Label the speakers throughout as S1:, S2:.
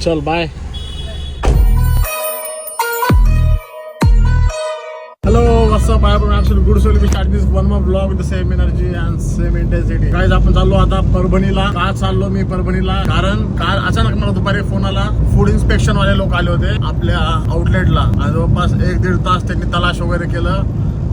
S1: चल bye hello what's up? आपण am absolutely good soul. We start this one more vlog with the same energy and आपण चाललो आता परभणीला. का चाललो मी परभणीला? कारण काल अचानक मला दुपारी फोन आला. फूड इन्स्पेक्शन वाले लोक आले होते आपल्या आउटलेटला जवळपास एक दीड तास त्यांनी तलाश वगैरे केलं.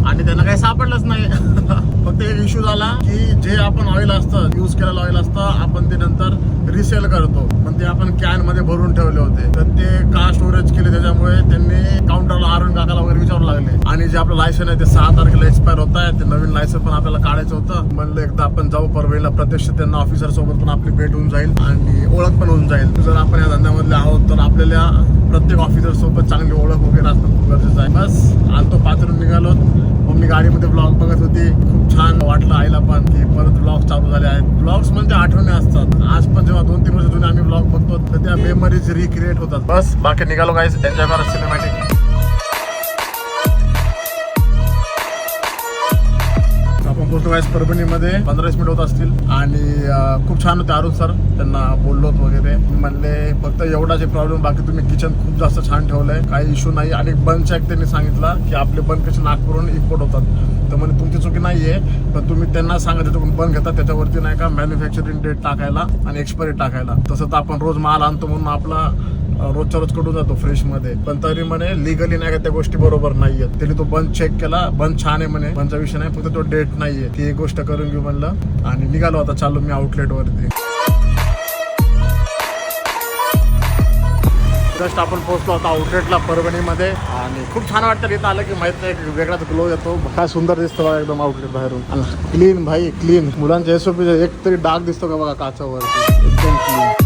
S1: आणि त्यांना काही सापडलंच नाही. फक्त एक इश्यू झाला की जे आपण ऑइल असतं यूज केलेलं ऑइल असतं आपण ते नंतर रिसेल करतो. पण ते आपण कॅनमध्ये भरून ठेवले होते. तर ते का स्टोरेज केले त्याच्यामुळे त्यांनी काउंटरला आरून काकाला वगैरे विचारू लागले. आणि जे आपलं लायसन आहे ते सहा तारखेला एक्सपायर होत आहे. ते नवीन लायसन पण आपल्याला काढायचं होतं. म्हणलं एकदा आपण जाऊ परवेला. प्रत्यक्ष त्यांना ऑफिसर सोबत पण आपली भेट होऊन जाईल. आणि ओळख पण होऊन जाईल. जर आपण या धंद्यामधले आहोत तर आपल्याला प्रत्येक ऑफिसर सोबत चांगली ओळख वगैरे असणं खूप गरजेचं आहे. बस आलतो पाचरून निघालो. मम्मी गाडीमध्ये ब्लॉग बघत होती. खूप छान वाटलं आईला पण की परत ब्लॉग चालू झाले आहेत. ब्लॉग्स म्हणजे आठवणी असतात. आज पण जेव्हा दोन तीन वर्ष जुने आम्ही ब्लॉग बघतो तर त्या मेमरीज रिक्रिएट होतात. बस बाकी निघालो काय एन्जॉय करा सिनेमॅटिक पोर्तुगाईज परभणीमध्ये पंधरा मिनिट होत असतील. आणि खूप छान होते अरुण सर. त्यांना बोललो होतो वगैरे. म्हणले फक्त एवढाच जे प्रॉब्लेम बाकी तुम्ही किचन खूप जास्त छान ठेवलंय. काही इश्यू नाही. आणि बंद चॅक त्यांनी सांगितला की आपले बंद कसे नागपूरहून इम्पोर्ट होतात. तर म्हणजे तुमची चुकी नाहीये पण तुम्ही त्यांना सांगा त्याच्याकडून बंद घेतात त्याच्यावरती नाही का मॅन्युफॅक्चरिंग डेट टाकायला आणि एक्सपायरी टाकायला. तसं तर आपण रोज माल आणतो म्हणून आपला रोजच्या रोजकडून जातो फ्रेशमध्ये. पण तरी म्हणे लिगली नाही का त्या गोष्टी बरोबर नाहीयेत. त्याने तो बंद चेक केला बंद छान आहे म्हणे. बंदचा विषय नाही फक्त तो डेट नाहीये. ती एक गोष्ट करून घेऊ म्हणलं. आणि निघालो आता चालू मी आउटलेट वरती. जस्ट आपण पोहोचलो आता आउटलेटला परभणीमध्ये. आणि खूप छान वाटतं इथं आलं की माहीत नाही वेगळाच ग्लो येतो. काय सुंदर दिसतो बघा एकदम आउटलेट बाहेरून. क्लीन भाई क्लीन मुलांच्या एसओपी एक तरी डाग दिसतो का बघा काचावर एकदम क्लीन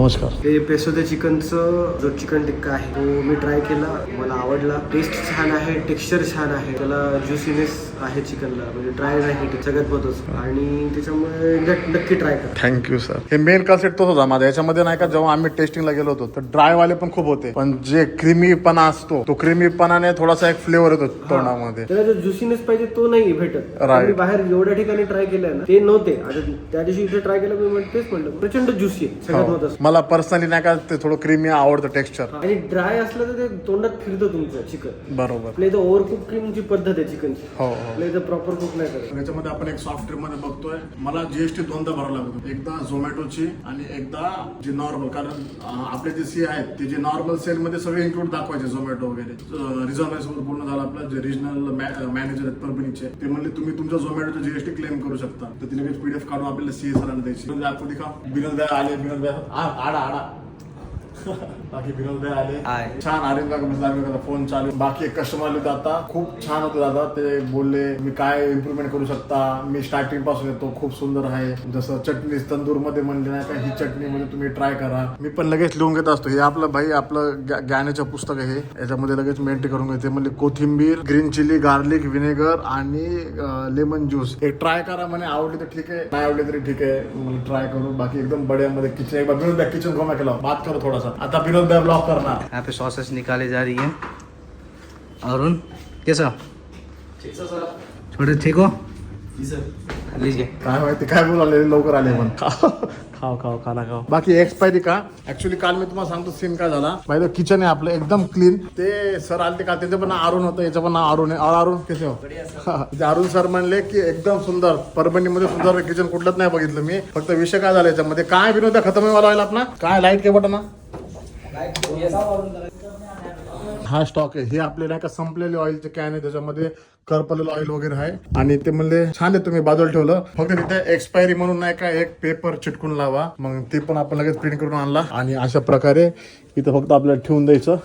S1: नमस्कार.
S2: हे पेसो ते चिकनचं जो चिकन टिक्का आहे तो मी ट्राय केला. मला आवडला. टेस्ट छान आहे टेक्स्चर छान आहे. त्याला ज्युसीनेस आहे चिकनला म्हणजे ड्राय नाही सगळ्यात महत्वाचं आणि त्याच्यामुळे नक- नक्की ट्राय करा.
S1: थँक्यू सर हे मेन कन्सेप्ट तोच होता माझा. याच्यामध्ये नाही का जेव्हा आम्ही टेस्टिंगला गेलो होतो तर ड्राय वाले पण खूप होते. पण जे क्रीमीपणा असतो तो क्रीमीपणाने थोडासा एक फ्लेवर येतो तोंडामध्ये.
S2: त्याला जो ज्युसीनेस पाहिजे तो नाही भेटत.
S1: Right.
S2: मी बाहेर एवढ्या ठिकाणी ट्राय केलंय ना ते नव्हते. आता त्या दिवशी इथे ट्राय केलं मी तेच म्हणलं प्रचंड ज्युसी आहे. सगळ्यात
S1: हो.
S2: महत्वाचं.
S1: मला पर्सनली नाही का ते थोडं क्रीमी आवडतं टेक्स्चर
S2: आणि ड्राय असलं तर ते तोंडात फिरतं तुमचं चिकन.
S1: बरोबर.
S2: आपल्या इथं ओव्हर कुक क्रीमची पद्धत आहे चिकनची.
S1: हो हो.
S2: आपल्या इथं प्रॉपर कुक नाही करत.
S1: याच्यामध्ये आपण एक सॉफ्टवेअरमध्ये बघतोय. मला जीएसटी दोनदा भरावं लागतो. एकदा झोमॅटोची आणि एकदा जी नॉर्मल कारण अं, आपले जे सी आहेत ते जे नॉर्मल सेल मध्ये सगळे इन्क्लूड दाखवायचे झोमॅटो वगैरे. रिझॉल्व सोबत बोलणं झालं आपलं जे रिजनल मॅनेजर आहेत परभणीचे ते म्हणले तुम्ही तुमच्या झोमॅटोचं जीएसटी क्लेम करू शकता. तर तिने पीडीएफ काढून आपल्याला सीए सरांना द्यायची. म्हणजे आपण दिखा. बिनल द्या आले बिनल द्या आ- ആടാ ആടാ बाकी विनोद भाई आले.
S2: आहे.
S1: छान काका फोन चालू. बाकी एक कस्टमर आले होते आता. खूप छान होते दादा. ते बोलले मी काय इम्प्रुव्हमेंट करू शकता? मी स्टार्टिंगपासून येतो. खूप सुंदर आहे. जसं चटणी तंदूरमध्ये म्हणले नाही का ही चटणी म्हणजे तुम्ही ट्राय करा. मी पण लगेच लिहून घेत असतो. हे आपलं भाई आपलं ज्ञानाचं पुस्तक आहे हे. याच्यामध्ये लगेच मेंटेन करून घेते. म्हणजे कोथिंबीर ग्रीन चिली गार्लिक विनेगर आणि लेमन ज्यूस एक ट्राय करा म्हणे. आवडली तर ठीक आहे. नाही आवडली तरी ठीक आहे. ट्राय करू. बाकी एकदम बढिया मध्ये किचन एक बार किचन घुमा केला. बात करो थोड़ा. सा आता विनोद भाई ब्लॉग करणार.
S3: यहाँ पे सॉसेस निकाली जा रही है। अरुण कैसा छोटे ठीक हो? लीजिए।
S1: काय माहिती काय बोलाले लवकर आले पण खाव खाव खाव बाकी एक्सपायरी का ऍक्च्युली काल मी तुम्हाला सांगतो सीन काय झाला. माहिती किचन आहे आपलं एकदम क्लीन ते सर आले का त्याचं पण नाव अरुण होतं याचं पण नाव अरुण आहे. और अरुण कसे हो? ते अरुण सर म्हणले की एकदम सुंदर परभणीमध्ये सुंदर किचन कुठलंच नाही बघितलं मी. फक्त विषय काय झाला याच्यामध्ये? काय विनोद खतम व्हायला आपला. काय लाइट काय बटन हा स्टॉक आहे. हे आपले नाही का संपलेले ऑइलचे कॅन आहे. त्याच्यामध्ये करपलेलं ऑइल वगैरे आहे. आणि ते म्हणले छान आहे तुम्ही बाजूला ठेवलं. फक्त तिथे एक्सपायरी म्हणून नाही का एक पेपर चिटकून लावा. मग ते पण आपण लगेच प्रिंट करून आणला. आणि अशा प्रकारे इथं फक्त आपल्याला ठेवून द्यायचं.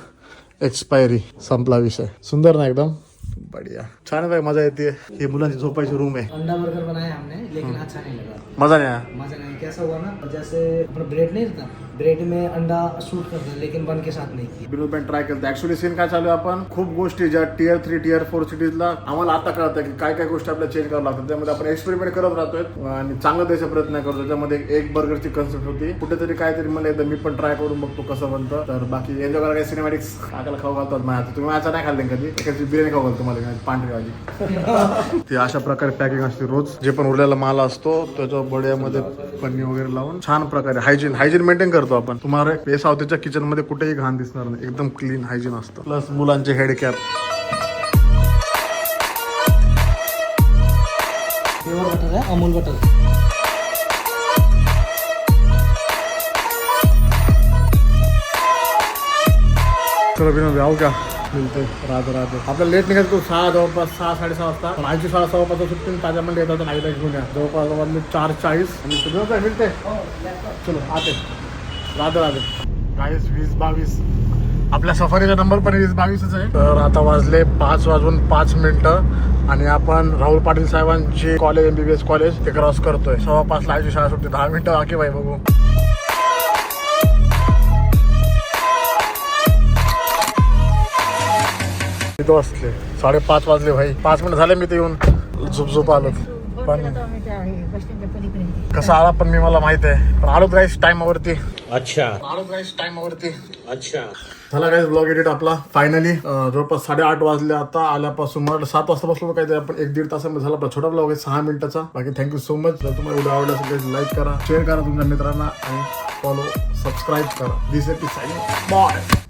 S1: एक्सपायरी संपला विषय. सुंदर ना एकदम? बढिया. छान आहे बाई, मजा येते. ही मुलांची झोपायची रूम आहे.
S3: अंडा बर्गर बनाया हमने लेकिन अच्छा नहीं लगा
S1: मजा नाही आया.
S3: मजा नहीं. कैसा हुआ ना जैसे ब्रेड नहीं
S4: ब्रेड में अंडा सूट करता है लेकिन बन के साथ नहीं। किया
S1: पण ट्राय केलं ऍक्च्युली सीन काय चालू आहे आपण? खूप गोष्टी ज्या टियर थ्री टियर फोर सिटीजला आम्हाला आता कळतं की काय काय गोष्टी आपल्याला चेंज करावं लागतात. त्यामध्ये आपण एक्सपेरिमेंट करत राहतोय आणि चांगलं द्यायचा प्रयत्न करतो त्याच्यामध्ये एक बर्गरची कन्सेप्ट होती. कुठेतरी काहीतरी मला एकदा मी पण ट्राय करून बघतो कसं बनतं. तर बाकी एन्जॉय करायला काही सिनेमॅटिक्स काकाला खाऊ घालतात माझ्या. तुम्ही माझ्या नाही खाल्ले कधी? एखादी बिर्याणी खाऊ घालतो मला पांढरी भाजी. ती अशा प्रकारे पॅकिंग असते रोज. जे पण उरलेला माल असतो त्याच्या बड्यामध्ये पन्नी वगैरे लावून छान प्रकारे हायजीन हायजीन मेंटेन करतो. आपण. तुम्हाला हे साऊथच्या किचनमध्ये कुठेही घाण दिसणार नाही. एकदम क्लीन हायजीन असतं. प्लस मुलांचे हेड कॅप
S4: है अमूल बटर
S1: चलो विनोद जाऊ का? मिळते राहतो राहतो. आपल्याला लेट निघायचं तो सहा जवळपास सहा साडेसहा वाजता. पण आईची शाळा सहा वाजता सुटते ताज्या मंडळी येतात आईला घेऊन या. जवळपास वाजले चार चाळीस. आणि मिळते चलो आते. राधे राधे. बावीस वीस बावीस. आपल्या सफारीचा नंबर पण वीस बावीसच आहे. तर आता वाजले पाच वाजून पाच मिनटं आणि आपण राहुल पाटील साहेबांची कॉलेज एमबीबीएस कॉलेज ते क्रॉस करतोय. सव्वा पाच लायची शाळा सुटते. दहा मिनिटं बाकी बाई बघू. किती वाजले. साडेपाच वाजले भाई. पाच मिनिट झाले मी ते येऊन. झुपझुप आलो पण कसं आला पण मी मला माहीत आहे. पण आलो गाईस टाइमावरती
S5: अच्छा.
S1: आलो गाईस टाइमावरती
S5: अच्छा.
S1: झाला काय ब्लॉग एडिट आपला. फायनली जवळपास साडेआठ वाजले आता. आल्यापासून मला सात वाजता बसलो काहीतरी. आपण एक दीड तासामध्ये झाला आपला छोटा ब्लॉग आहे सहा मिनिटाचा. बाकी थँक्यू सो मच जर तुम्हाला व्हिडिओ आवडला असेल लाईक करा. शेअर करा तुमच्या मित्रांना. आणि फॉलो सबस्क्राईब करा. दिस एपी बाय